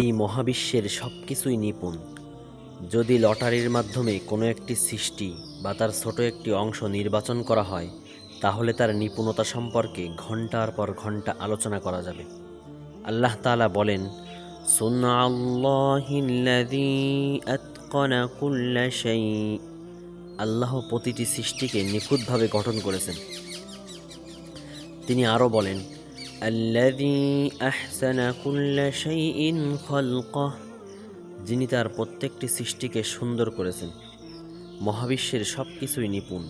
এই মহাবিশ্বের সব কিছুই নিপুণ। যদি লটারির মাধ্যমে কোনো একটি সৃষ্টি বা তার ছোট একটি অংশ নির্বাচন করা হয়, তাহলে তার নিপুণতা সম্পর্কে ঘণ্টার পর ঘণ্টা আলোচনা করা যাবে। আল্লাহ তাআলা বলেন আল্লাহ প্রতিটি সৃষ্টিকে নিখুঁতভাবে গঠন করেছেন। তিনি আরও বলেন আল্লাযী আহসানা কুল্লা শাইইন খালকাহ যিনি তার প্রত্যেকটি সৃষ্টিকে সুন্দর করেছেন। মহাবিশ্বের সব কিছুই নিপুণ।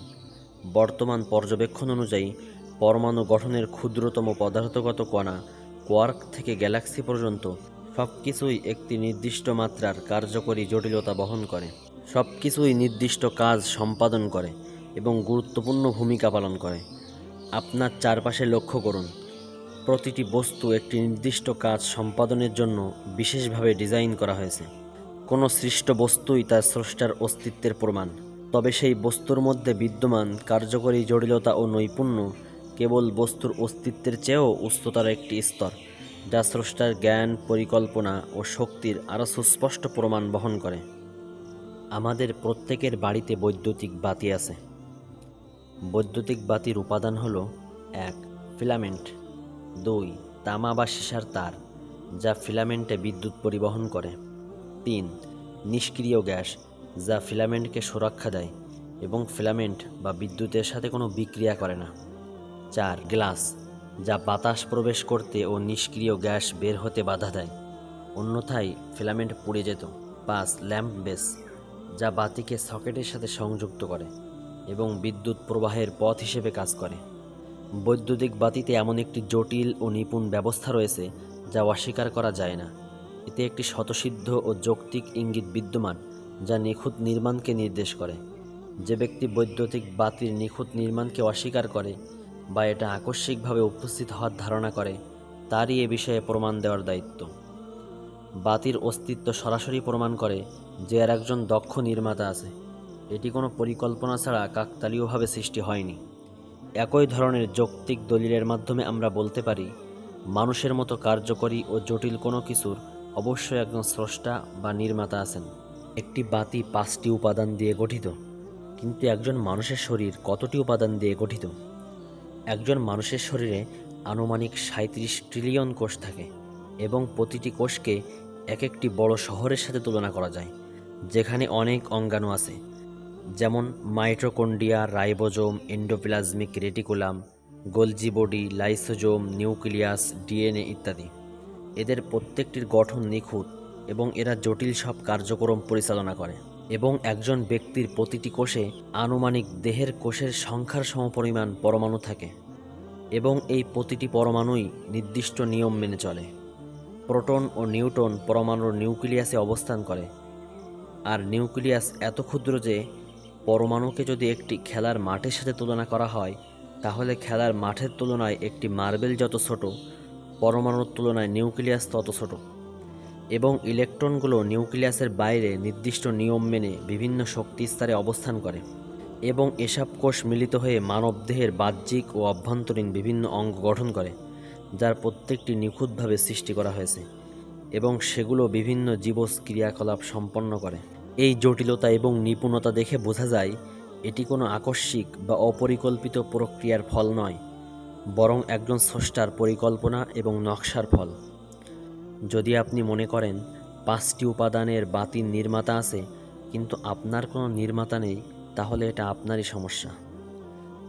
বর্তমান পর্যবেক্ষণ অনুযায়ী, পরমাণু গঠনের ক্ষুদ্রতম পদার্থগত কণা কোয়ার্ক থেকে গ্যালাক্সি পর্যন্ত সব কিছুই একটি নির্দিষ্ট মাত্রার কার্যকরী জটিলতা বহন করে। সব কিছুই নির্দিষ্ট কাজ সম্পাদন করে এবং গুরুত্বপূর্ণ ভূমিকা পালন করে। আপনার চারপাশে লক্ষ্য করুন। প্রতিটি বস্তু একটি নির্দিষ্ট কাজ সম্পাদনের জন্য বিশেষভাবে ডিজাইন করা হয়েছে। কোনো সৃষ্ট বস্তুই তার স্রষ্টার অস্তিত্বের প্রমাণ, তবে সেই বস্তুর মধ্যে বিদ্যমান কার্যকরী জটিলতা ও নৈপুণ্য কেবল বস্তুর অস্তিত্বের চেয়েও উচ্চতার একটি স্তর, যা স্রষ্টার জ্ঞান, পরিকল্পনা ও শক্তির আরও সুস্পষ্ট প্রমাণ বহন করে। আমাদের প্রত্যেকের বাড়িতে বৈদ্যুতিক বাতি আছে। বৈদ্যুতিক বাতির উপাদান হল, এক, ফিলামেন্ট। দুই তামা বা সীসার তার, যা ফিলামেন্টে বিদ্যুৎ পরিবহন করে। তিন, নিষ্ক্রিয় গ্যাস, যা ফিলামেন্টকে সুরক্ষা দেয় এবং ফিলামেন্ট বা বিদ্যুতের সাথে কোনো বিক্রিয়া করে না। চার, গ্লাস, যা বাতাস প্রবেশ করতে ও নিষ্ক্রিয় গ্যাস বের হতে বাধা দেয়। অন্যথায় ফিলামেন্ট পুড়ে যেত। পাঁচ, ল্যাম্প বেস, যা বাতিকে সকেটের সাথে সংযুক্ত করে এবং বিদ্যুৎ প্রবাহের পথ হিসেবে কাজ করে। বৈদ্যুতিক বাতিতে এমন একটি জটিল ও নিপুণ ব্যবস্থা রয়েছে, যা অস্বীকার করা যায় না। এতে একটি স্বতসিদ্ধ ও যৌক্তিক ইঙ্গিত বিদ্যমান, যা নিখুঁত নির্মাণকে নির্দেশ করে। যে ব্যক্তি বৈদ্যুতিক বাতির নিখুঁত নির্মাণকে অস্বীকার করে বা এটা আকস্মিকভাবে উপস্থিত হওয়ার ধারণা করে, তারই এ বিষয়ে প্রমাণ দেওয়ার দায়িত্ব। বাতির অস্তিত্ব সরাসরি প্রমাণ করে যে এর একজন দক্ষ নির্মাতা আছে। এটি কোনো পরিকল্পনা ছাড়া কাকতালীয়ভাবে সৃষ্টি হয়নি। একই ধরনের যৌক্তিক দলিলের মাধ্যমে আমরা বলতে পারি, মানুষের মতো কার্যকরী ও জটিল কোনো কিছুর অবশ্যই একজন স্রষ্টা বা নির্মাতা আছেন। একটি বাতি পাঁচটি উপাদান দিয়ে গঠিত, কিন্তু একজন মানুষের শরীর কতটি উপাদান দিয়ে গঠিত? একজন মানুষের শরীরে আনুমানিক সাঁত্রিশ ট্রিলিয়ন কোষ থাকে এবং প্রতিটি কোষকে এক একটি বড় শহরের সাথে তুলনা করা যায়, যেখানে অনেক অঙ্গাণু আছে। যেমন mitochondria ribosome, endoplasmic reticulum Golgi body lysosome, nucleus, DNA ইত্যাদি। এদের প্রত্যেকটির গঠন নিখুঁত এবং এরা জটিল সব কার্যক্রম পরিচালনা করে এবং একজন ব্যক্তির প্রতিটি কোষে আনুমানিক দেহের কোষের সংখ্যার সমপরিমাণ পরমাণু থাকে এবং এই প্রতিটি পরমাণুই নির্দিষ্ট নিয়ম মেনে চলে। প্রোটন ও নিউট্রন পরমাণুর নিউক্লিয়াসে অবস্থান করে। আর নিউক্লিয়াস এত ক্ষুদ্র যে পরমাণুকে যদি একটি খেলার মাঠের সাথে তুলনা করা হয়, তাহলে খেলার মাঠের তুলনায় একটি মার্বেল যত ছোট, পরমাণুর তুলনায় নিউক্লিয়াস তত ছোট। এবং ইলেকট্রনগুলো নিউক্লিয়াসের বাইরে নির্দিষ্ট নিয়ম মেনে বিভিন্ন শক্তি স্তরে অবস্থান করে। এবং এসব কোষ মিলিত হয়ে মানবদেহের বাহ্যিক ও অভ্যন্তরীণ বিভিন্ন অঙ্গ গঠন করে, যার প্রত্যেকটি নিখুঁতভাবে সৃষ্টি করা হয়েছে। এবং সেগুলো বিভিন্ন জীবস ক্রিয়াকলাপ সম্পন্ন করে। এই জটিলতা এবং নিপুণতা দেখে বোঝা যায়, এটি কোনো আকস্মিক বা অপরিকল্পিত প্রক্রিয়ার ফল নয়, বরং একজন স্রষ্টার পরিকল্পনা এবং নকশার ফল। যদি আপনি মনে করেন, পাঁচটি উপাদানের বাতির নির্মাতা আছে, কিন্তু আপনার কোনো নির্মাতা নেই, তাহলে এটা আপনারই সমস্যা।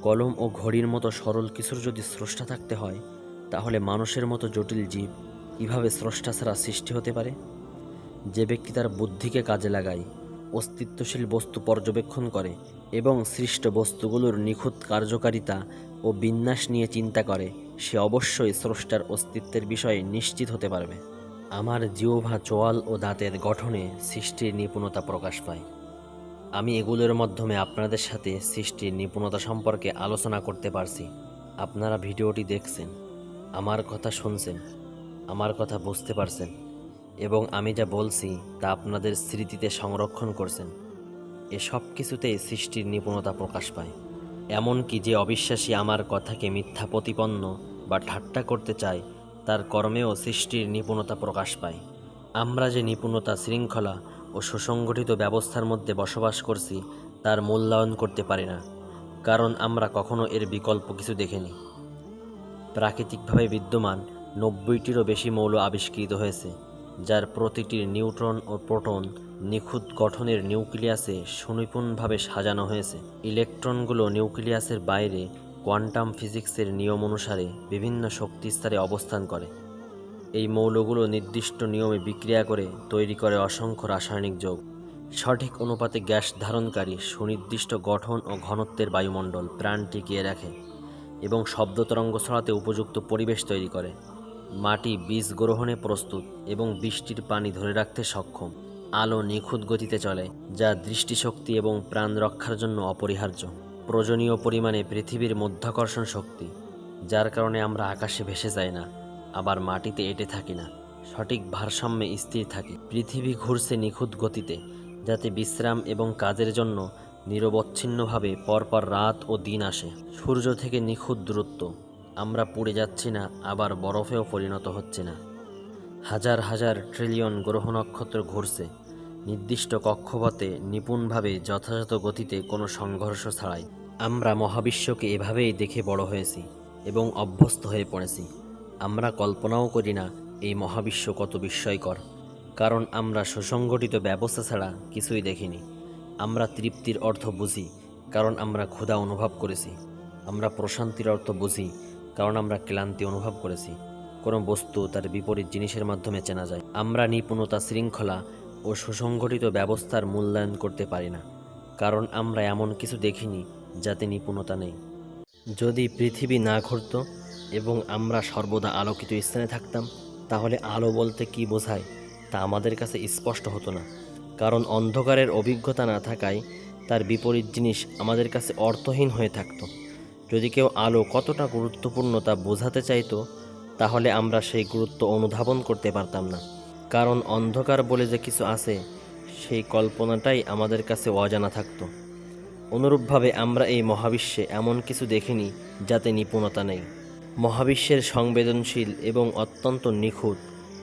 কলম ও ঘড়ির মতো সরল কিছুর যদি স্রষ্টা থাকতে হয়, তাহলে মানুষের মতো জটিল জীব কীভাবে স্রষ্টা ছাড়া সৃষ্টি হতে পারে? যে ব্যক্তি তার বুদ্ধিকে কাজে লাগায় অস্তিত্বশীল বস্তু পর্যবেক্ষণ করে এবং সৃষ্ট বস্তুগুলোর নিখুঁত কার্যকারিতা ও বিন্যাস নিয়ে চিন্তা করে, সে অবশ্যই স্রষ্টার অস্তিত্বের বিষয়ে নিশ্চিত হতে পারবে। আমার জিওভা চোয়াল ও দাঁতের গঠনে সৃষ্টির নিপুণতা প্রকাশ পায়। আমি এগুলোর মাধ্যমে আপনাদের সাথে সৃষ্টির নিপুণতা সম্পর্কে আলোচনা করতে পারছি। আপনারা ভিডিওটি দেখছেন, আমার কথা শুনছেন, আমার কথা বুঝতে পারছেন। এবং আমি যা বলছি তা আপনাদের স্মৃতিতে সংরক্ষণ করছেন। এ সব কিছুতেই সৃষ্টির নিপুণতা প্রকাশ পায়। এমনকি যে অবিশ্বাসী আমার কথাকে মিথ্যা প্রতিপন্ন বা ঠাট্টা করতে চায়, তার কর্মেও সৃষ্টির নিপুণতা প্রকাশ পায়। আমরা যে নিপুণতা শৃঙ্খলা ও সুসংগঠিত ব্যবস্থার মধ্যে বসবাস করছি, তার মূল্যায়ন করতে পারি না, কারণ আমরা কখনো এর বিকল্প কিছু দেখিনি। প্রাকৃতিকভাবে বিদ্যমান নব্বইটিরও বেশি মৌল আবিষ্কৃত হয়েছে। যার প্রতিটি নিউট্রন ও প্রোটন নিখুঁত গঠনের নিউক্লিয়াসে সুনিপুণভাবে সাজানো হয়েছে। ইলেকট্রনগুলো নিউক্লিয়াসের বাইরে কোয়ান্টাম ফিজিক্সের নিয়ম অনুসারে বিভিন্ন শক্তিস্তরে অবস্থান করে। এই মৌলগুলো নির্দিষ্ট নিয়মে বিক্রিয়া করে তৈরি করে অসংখ্য রাসায়নিক যোগ। সঠিক অনুপাতে গ্যাস ধারণকারী সুনির্দিষ্ট গঠন ও ঘনত্বের বায়ুমণ্ডল প্রাণ টিকিয়ে রাখে এবং শব্দ তরঙ্গ ছড়াতে উপযুক্ত পরিবেশ তৈরি করে। মাটি বীজ গ্রহণে প্রস্তুত এবং বৃষ্টির পানি ধরে রাখতে সক্ষম। আলো নিখুঁত গতিতে চলে, যা দৃষ্টিশক্তি এবং প্রাণ রক্ষার জন্য অপরিহার্য। প্রয়োজনীয় পরিমাণে পৃথিবীর মধ্যাকর্ষণ শক্তি, যার কারণে আমরা আকাশে ভেসে যাই না, আবার মাটিতে এঁটে থাকি না। সঠিক ভারসাম্যে স্থির থাকি। পৃথিবী ঘুরছে নিখুঁত গতিতে, যাতে বিশ্রাম এবং কাজের জন্য নিরবচ্ছিন্নভাবে পরপর রাত ও দিন আসে। সূর্য থেকে নিখুঁত দূরত্ব। আমরা পুড়ে যাচ্ছি না, আবার বরফেও পরিণত হচ্ছে না। হাজার হাজার ট্রিলিয়ন গ্রহ নক্ষত্র ঘুরছে। নির্দিষ্ট কক্ষপথে নিপুণভাবে যথাযথ গতিতে কোনো সংঘর্ষ ছাড়াই। আমরা মহাবিশ্বকে এভাবেই দেখে বড় হয়েছি এবং অভ্যস্ত হয়ে পড়েছি। আমরা কল্পনাও করি না এই মহাবিশ্ব কত বিস্ময়কর। কারণ আমরা সুসংগঠিত ব্যবস্থা ছাড়া কিছুই দেখিনি। আমরা তৃপ্তির অর্থ বুঝি, কারণ আমরা ক্ষুধা অনুভব করেছি। আমরা প্রশান্তির অর্থ বুঝি কারণ আমরা ক্লান্তি অনুভব করেছি। কোনো বস্তু তার বিপরীত জিনিসের মাধ্যমে চেনা যায়। আমরা নিপুণতা, শৃঙ্খলা ও সুসংগঠিত ব্যবস্থার মূল্যায়ন করতে পারি না। কারণ আমরা এমন কিছু দেখিনি যাতে নিপুণতা নেই। যদি পৃথিবী না ঘুরত এবং আমরা সর্বদা আলোকিত স্থানে থাকতাম, তাহলে আলো বলতে কি বোঝায় তা আমাদের কাছে স্পষ্ট হতো না। কারণ অন্ধকারের অভিজ্ঞতা না থাকায় তার বিপরীত জিনিস আমাদের কাছে অর্থহীন হয়ে থাকতো। যদি কেউ আলো কতটা গুরুত্বপূর্ণ তা বোঝাতে চাইতো, তাহলে আমরা সেই গুরুত্ব অনুধাবন করতে পারতাম না। কারণ অন্ধকার বলে যে কিছু আছে, সেই কল্পনাটাই আমাদের কাছে অজানা থাকতো। অনুরূপভাবে আমরা এই মহাবিশ্বে এমন কিছু দেখিনি যাতে নিপুণতা নেই। মহাবিশ্বের সংবেদনশীল এবং অত্যন্ত নিখুঁত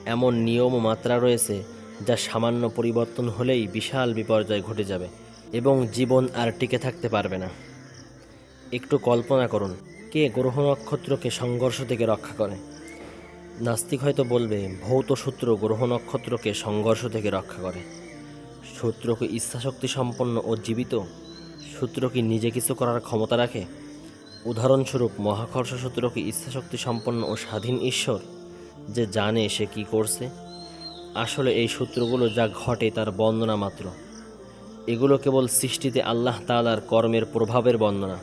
এমন নিয়ম মাত্রা রয়েছে যা সামান্য পরিবর্তন হলেই বিশাল বিপর্যয় ঘটে যাবে এবং জীবন আর টিকে থাকতে পারবে না। একটু কল্পনা করুন, কে গ্রহ নক্ষত্রকে সংঘর্ষ থেকে রক্ষা করে। নাস্তিক হয়তো বলবে, ভৌত সূত্র গ্রহ নক্ষত্রকে সংঘর্ষ থেকে রক্ষা করে। সূত্র কি ইচ্ছাশক্তি সম্পন্ন ও জীবিত? সূত্র কি নিজে কিছু করার ক্ষমতা রাখে? উদাহরণস্বরূপ, মহাকর্ষ সূত্র কি ইচ্ছাশক্তি সম্পন্ন ও স্বাধীন ঈশ্বর? যে জানে সে কি করছে? আসলে এই সূত্রগুলো যা ঘটে তার বর্ণনা মাত্র। এগুলো কেবল সৃষ্টিতে আল্লাহ তাআলার কর্মের প্রভাবের বর্ণনা।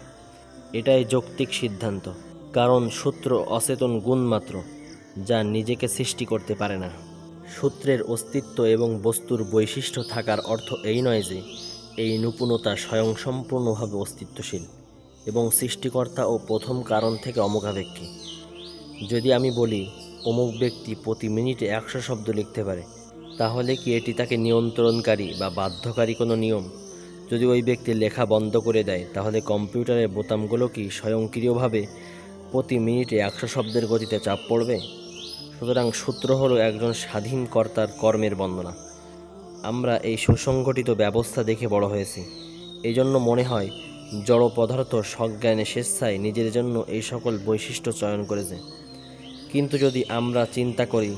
এটাই যৌক্তিক সিদ্ধান্ত, কারণ সূত্র অচেতন গুণ মাত্র, যা নিজেকে সৃষ্টি করতে পারে না। সূত্রের অস্তিত্ব এবং বস্তুর বৈশিষ্ট্য থাকার অর্থ এই নয় যে, এই নিপুণতা স্বয়ংসম্পূর্ণভাবে অস্তিত্বশীল এবং সৃষ্টিকর্তা ও প্রথম কারণ থেকে অমোঘাপেক্ষী যদি আমি বলি অমুক ব্যক্তি প্রতি মিনিটে একশো শব্দ লিখতে পারে, তাহলে কি এটি তাকে নিয়ন্ত্রণকারী বা বাধ্যকারী কোনো নিয়ম? যদি ওই ব্যক্তি লেখা বন্ধ করে দেয়, তাহলে কম্পিউটারের বোতামগুলো কি স্বয়ংক্রিয়ভাবে প্রতি মিনিটে একশো শব্দের গতিতে চাপ পড়বে? সুতরাং সূত্র হলো একজন স্বাধীন কর্তার কর্মের বন্দনা। আমরা এই সুসংগঠিত ব্যবস্থা দেখে বড় হয়েছি। এই জন্য মনে হয়, জড় পদার্থ সজ্ঞানে স্বেচ্ছায় নিজের জন্য এই সকল বৈশিষ্ট্য চয়ন করেছে। কিন্তু যদি আমরা চিন্তা করি,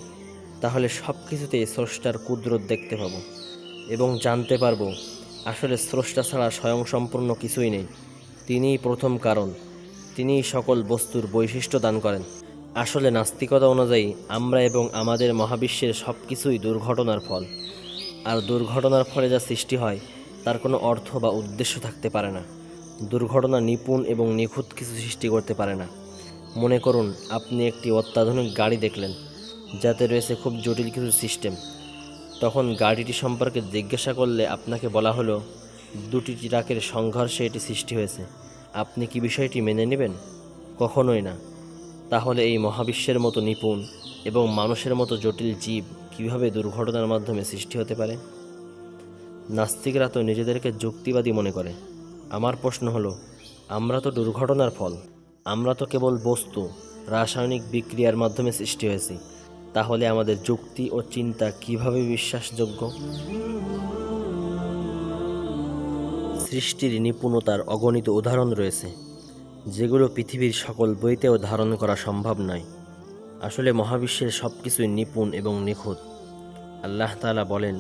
তাহলে সব কিছুতেই স্রষ্টার কুদরত দেখতে পাবো এবং জানতে পারব আসলে স্রষ্টা ছাড়া স্বয়ংসম্পূর্ণ কিছুই নেই। তিনিই প্রথম কারণ। তিনিই সকল বস্তুর বৈশিষ্ট্য দান করেন। আসলে নাস্তিকতা অনুযায়ী আমরা এবং আমাদের মহাবিশ্বের সব কিছুই দুর্ঘটনার ফল। আর দুর্ঘটনার ফলে যা সৃষ্টি হয়, তার কোনো অর্থ বা উদ্দেশ্য থাকতে পারে না। দুর্ঘটনা নিপুণ এবং নিখুঁত কিছু সৃষ্টি করতে পারে না। মনে করুন, আপনি একটি অত্যাধুনিক গাড়ি দেখলেন, যাতে রয়েছে খুব জটিল কিছু সিস্টেম। তখন গাড়িটি সম্পর্কে জিজ্ঞাসা করলে আপনাকে বলা হলো, দুটি ট্রাকের সংঘর্ষে এটি সৃষ্টি হয়েছে। আপনি কি বিষয়টি মেনে নেবেন? কখনোই না। তাহলে এই মহাবিশ্বের মতো নিপুণ এবং মানুষের মতো জটিল জীব কীভাবে দুর্ঘটনার মাধ্যমে সৃষ্টি হতে পারে? নাস্তিকরা তো নিজেদেরকে যুক্তিবাদী মনে করে। আমার প্রশ্ন হলো, আমরা তো দুর্ঘটনার ফল। আমরা তো কেবল বস্তু, রাসায়নিক বিক্রিয়ার মাধ্যমে সৃষ্টি হয়েছি। তাহলে আমাদের যুক্তি ও চিন্তা কীভাবে বিশ্বাসযোগ্য? সৃষ্টির নিপুণতার অগণিত উদাহরণ রয়েছে, যেগুলো পৃথিবীর সকল বইতেও ধারণ করা সম্ভব নয়। আসলে মহাবিশ্বের সব কিছুই নিপুণ এবং নিখুঁত। আল্লাহ তালা বলেন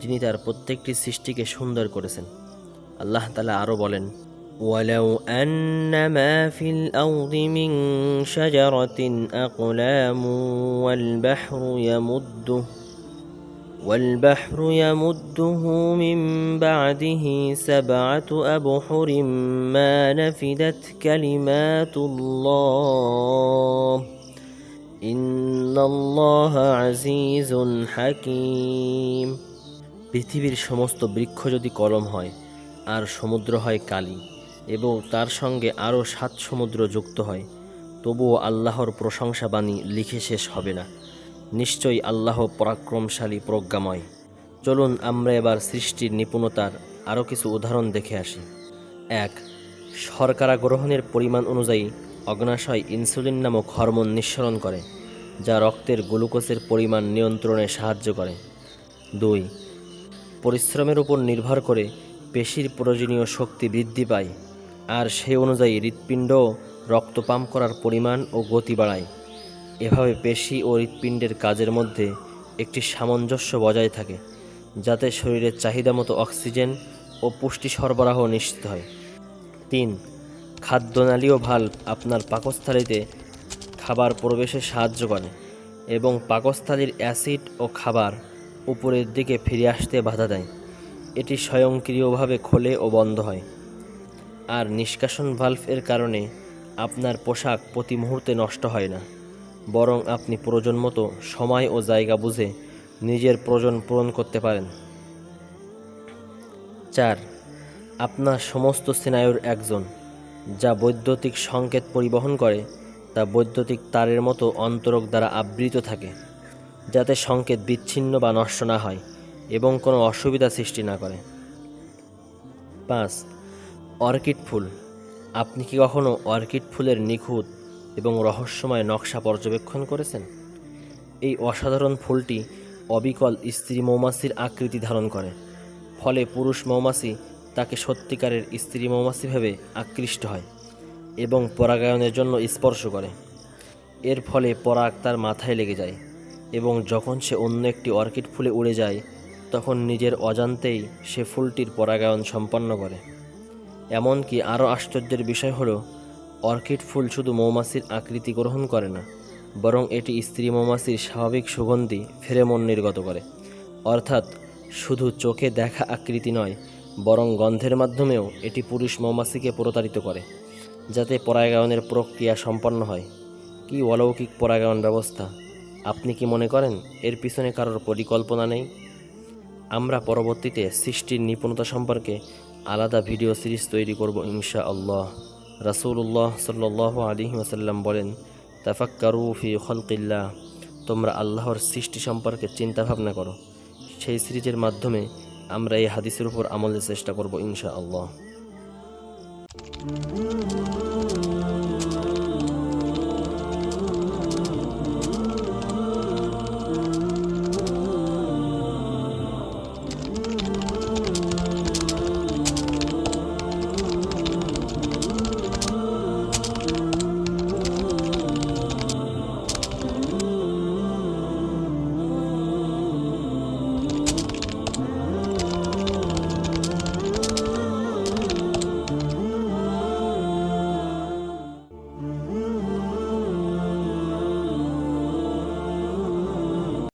যিনি তার প্রত্যেকটি সৃষ্টিকে সুন্দর করেছেন। আল্লাহ তালা আরও বলেন ولو أن ما في الأرض من شجرة أقلام والبحر يمده والبحر يمده من بعده سبعة أبحر ما نفدت كلمات الله إن الله عزيز حكيم পৃথিবীর সমস্ত বৃক্ষ যদি কলম হয় আর সমুদ্র হয় কালি এবং তার সঙ্গে আরও সাত সমুদ্র যুক্ত হয়। তবুও আল্লাহর প্রশংসা বাণী লিখে শেষ হবে না। নিশ্চয়ই আল্লাহ পরাক্রমশালী প্রজ্ঞাময়। চলুন আমরা এবার সৃষ্টির নিপুণতার আরও কিছু উদাহরণ দেখে আসি। এক, শর্করা গ্রহণের পরিমাণ অনুযায়ী অগ্নাশয় ইনসুলিন নামক হরমোন নিঃসরণ করে, যা রক্তের গ্লুকোজের পরিমাণ নিয়ন্ত্রণে সাহায্য করে। দুই, পরিশ্রমের উপর নির্ভর করে পেশির প্রয়োজনীয় শক্তি বৃদ্ধি পায়। আর সেই অনুযায়ী হৃৎপিণ্ডও রক্ত পাম্প করার পরিমাণ ও গতি বাড়ায়। এভাবে পেশি ও হৃৎপিণ্ডের কাজের মধ্যে একটি সামঞ্জস্য বজায় থাকে, যাতে শরীরের চাহিদা মতো অক্সিজেন ও পুষ্টি সরবরাহ নিশ্চিত হয়। তিন খাদ্যনালীয় ভাল্ব আপনার পাকস্থলীতে খাবার প্রবেশে সাহায্য করে এবং পাকস্থলীর অ্যাসিড ও খাবার উপরের দিকে ফিরে আসতে বাধা দেয়। এটি স্বয়ংক্রিয়ভাবে খোলে ও বন্ধ হয়। আর নিষ্কাশন ভাল্ভ এর কারণে আপনার পোশাক প্রতি মুহূর্তে নষ্ট হয় না। বরং আপনি প্রয়োজন মতো সময় ও জায়গা বুঝে নিজের প্রয়োজন পূরণ করতে পারেন। চার, আপনার সমস্ত স্নায়ুর একজন, যা বৈদ্যুতিক সংকেত পরিবহন করে, তা বৈদ্যুতিক তারের মতো অন্তরক দ্বারা আবৃত থাকে, যাতে সংকেত বিচ্ছিন্ন বা নষ্ট না হয় এবং কোনো অসুবিধা সৃষ্টি না করে। পাঁচ অর্কিড ফুল। আপনি কি কখনো অর্কিড ফুলের নিখুঁত এবং রহস্যময় নকশা পর্যবেক্ষণ করেছেন? এই অসাধারণ ফুলটি অবিকল স্ত্রী মৌমাছির আকৃতি ধারণ করে। ফলে পুরুষ মৌমাছি তাকে সত্যিকারের স্ত্রী মৌমাছি ভেবে আকৃষ্ট হয় এবং পরাগায়নের জন্য স্পর্শ করে। এর ফলে পরাগ তার মাথায় লেগে যায় এবং যখন সে অন্য একটি অর্কিড ফুলে উড়ে যায়, তখন নিজের অজান্তেই সে ফুলটির পরাগায়ন সম্পন্ন করে। এমনকি আরও আশ্চর্যের বিষয় হলো, অর্কিড ফুল শুধু মৌমাছির আকৃতি গ্রহণ করে না, বরং এটি স্ত্রী মৌমাছির স্বাভাবিক সুগন্ধি, ফেরেমন নির্গত করে। অর্থাৎ, শুধু চোখে দেখা আকৃতি নয়, বরং গন্ধের মাধ্যমেও এটি পুরুষ মৌমাছিকে প্রতারিত করে, যাতে পরাগায়নের প্রক্রিয়া সম্পন্ন হয়। কি অলৌকিক পরাগায়ন ব্যবস্থা? আপনি কি মনে করেন এর পিছনে কারোর পরিকল্পনা নেই? আমরা পরবর্তীতে সৃষ্টির নিপুণতা সম্পর্কে আলাদা ভিডিও সিরিজ তৈরি করব ইনশা আল্লাহ রাসুল্লাহ সাল্লাহ আলী ওসাল্লাম বলেন, তাফাক্কারু ফি খলকিল্লা তোমরা আল্লাহর সৃষ্টি সম্পর্কে চিন্তা ভাবনা করো। সেই সিরিজের মাধ্যমে আমরা এই হাদিসের উপর আমলের চেষ্টা করব ইনশা আল্লাহ